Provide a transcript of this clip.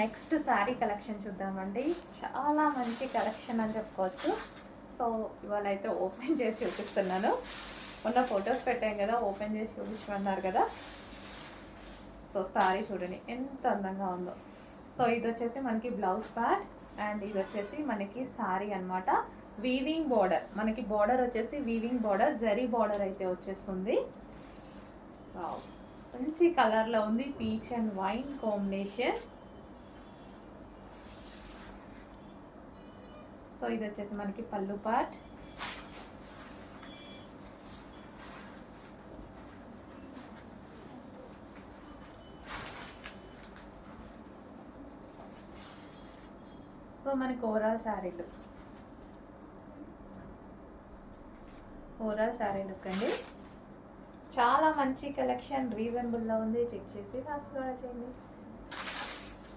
Next sari collection చూద్దామండి. చాలా మంచి కలెక్షన్ అని చెప్పుకోవచ్చు. సో ఇవాళ అయితే ఓపెన్ చేసి చూపిస్తున్నాను. మొన్న ఫొటోస్ పెట్టాం కదా ఓపెన్ చేసి చూపించమన్నారు కదా. సో శారీ చూడండి ఎంత అందంగా ఉందో. సో ఇది వచ్చేసి మనకి బ్లౌజ్ ప్యాట్ అండ్ ఇది వచ్చేసి మనకి శారీ అన్నమాట. వీవింగ్ బార్డర్ మనకి బార్డర్ వచ్చేసి వీవింగ్ బార్డర్ జరీ బార్డర్ అయితే వచ్చేస్తుంది. మంచి కలర్లో ఉంది peach and wine combination. So ఇది వచ్చేసి మనకి పళ్ళు పార్ట్ సో మనకి overall sari look overall sari look అండి. చాలా మంచి కలెక్షన్ రీజనబుల్లో ఉంది. చెక్ చేసి ఫాస్ట్ ఆర్డర్ చేయండి.